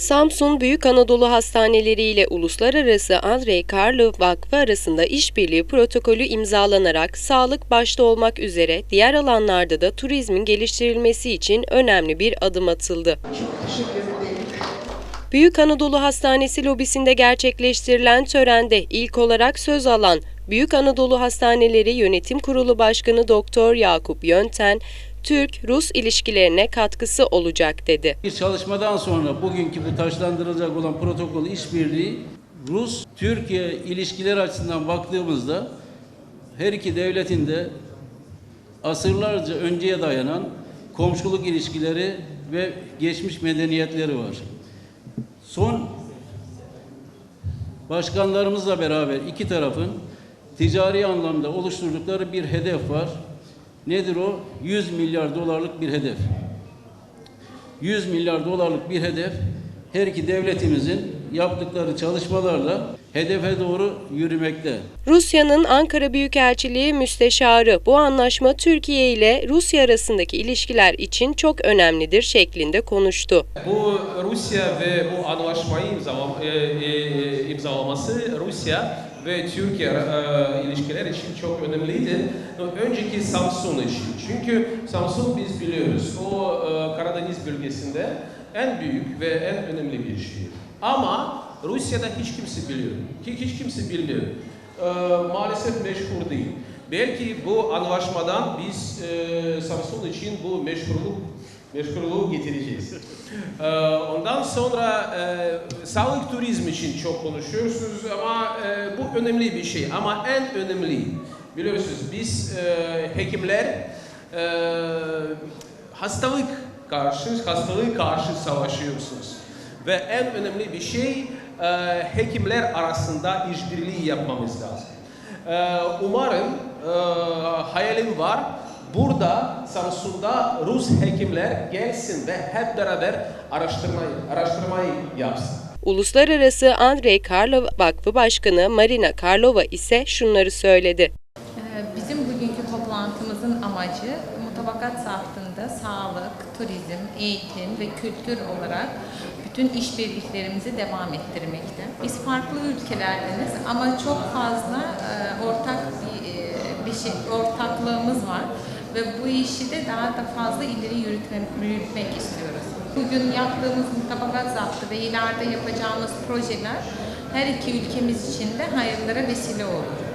Samsun Büyük Anadolu Hastaneleri ile Uluslararası Andrei Karlov Vakfı arasında işbirliği protokolü imzalanarak sağlık başta olmak üzere diğer alanlarda da turizmin geliştirilmesi için önemli bir adım atıldı. Büyük Anadolu Hastanesi lobisinde gerçekleştirilen törende ilk olarak söz alan Büyük Anadolu Hastaneleri Yönetim Kurulu Başkanı Doktor Yakup Yönten, Türk-Rus ilişkilerine katkısı olacak dedi. Bir çalışmadan sonra bugünkü bu taşlandırılacak olan protokol işbirliği Rus-Türkiye ilişkileri açısından baktığımızda her iki devletin de asırlarca önceye dayanan komşuluk ilişkileri ve geçmiş medeniyetleri var. Son başkanlarımızla beraber iki tarafın ticari anlamda oluşturdukları bir hedef var. Nedir o? 100 milyar dolarlık bir hedef. 100 milyar dolarlık bir hedef her iki devletimizin yaptıkları çalışmalarla hedefe doğru yürümekte. Rusya'nın Ankara Büyükelçiliği Müsteşarı bu anlaşma Türkiye ile Rusya arasındaki ilişkiler için çok önemlidir şeklinde konuştu. Bu Rusya ve bu anlaşmayı imzalam e, e, imzalaması Rusya ve Türkiye e, ilişkiler için çok önemliydi. Önceki Samsun için. Çünkü Samsun biz biliyoruz o e, Karadeniz bölgesinde en büyük ve en önemli bir şehir. Ama Rusya'da hiç kimse biliyor. Ki hiç kimse bilmiyor. E, maalesef meşhur değil. Belki bu anlaşmadan biz e, Samsun için bu meşhurluk meşgulluğu getireceğiz. Ee, Ondan sonra e, sağlık turizmi için çok konuşuyorsunuz ama e, bu önemli bir şey. Ama en önemli biliyorsunuz biz e, hekimler e, hastalık karşı hastalığı karşı savaşıyorsunuz. Ve en önemli bir şey e, hekimler arasında işbirliği yapmamız lazım. E, umarım e, hayalim var. Burada Samsun'da Rus hekimler gelsin ve hep beraber araştırmayı, araştırmayı yapsın. Uluslararası Andrei Karlov Vakfı Başkanı Marina Karlova ise şunları söyledi. Ee, Bizim bugünkü toplantımızın amacı mutabakat zaftında sağlık, turizm, eğitim ve kültür olarak bütün işbirliklerimizi devam ettirmekte. Biz farklı ülkelerdeniz ama çok fazla e, ortak bir, e, bir şey, ortaklığımız var ve bu işi de daha da fazla ileri yürütme, yürütmek istiyoruz. Bugün yaptığımız mutabakat zaptı ve ileride yapacağımız projeler her iki ülkemiz için de hayırlara vesile olur.